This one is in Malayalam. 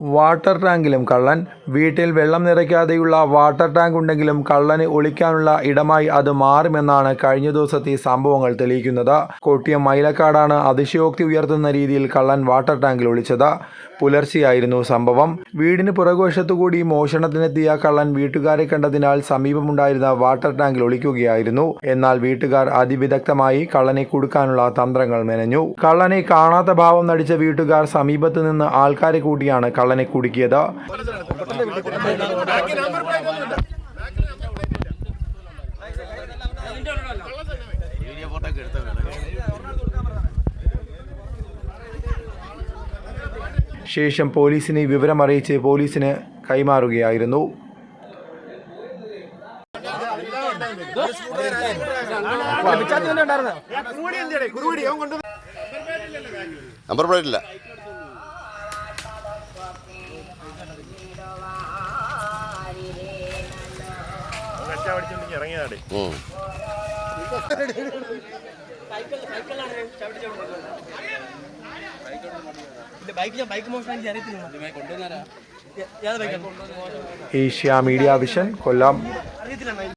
വാട്ടർ ടാങ്കിലും കള്ളൻ. വീട്ടിൽ വെള്ളം നിറയ്ക്കാതെയുള്ള വാട്ടർ ടാങ്ക് ഉണ്ടെങ്കിലും കള്ളന് ഒളിക്കാനുള്ള ഇടമായി അത് മാറുമെന്നാണ് കഴിഞ്ഞ ദിവസത്തെ സംഭവങ്ങൾ തെളിയിക്കുന്നത്. കോട്ടയം മൈലക്കാടാണ് അതിശയോക്തി ഉയർത്തുന്ന രീതിയിൽ കള്ളൻ വാട്ടർ ടാങ്കിൽ ഒളിച്ചത്. പുലർച്ചെയായിരുന്നു സംഭവം. വീടിന് പുറകുവശത്തുകൂടി മോഷണത്തിനെത്തിയ കള്ളൻ വീട്ടുകാരെ കണ്ടതിനാൽ സമീപമുണ്ടായിരുന്ന വാട്ടർ ടാങ്കിൽ ഒളിക്കുകയായിരുന്നു. എന്നാൽ വീട്ടുകാർ അതിവിദഗ്ധമായി കള്ളനെ കൊടുക്കാനുള്ള തന്ത്രങ്ങൾ മെനഞ്ഞു. കള്ളനെ കാണാത്ത ഭാവം നടിച്ച വീട്ടുകാർ സമീപത്ത് നിന്ന് ആൾക്കാരെ കൂട്ടിയാണ് കള്ളനെ കുടുക്കിയത്. ശേഷം പോലീസിനെ വിവരമറിയിച്ച് പോലീസിന് കൈമാറുകയായിരുന്നു. നമ്പർ പ്ലേറ്റ് ഇല്ല. Asia media vision Kollam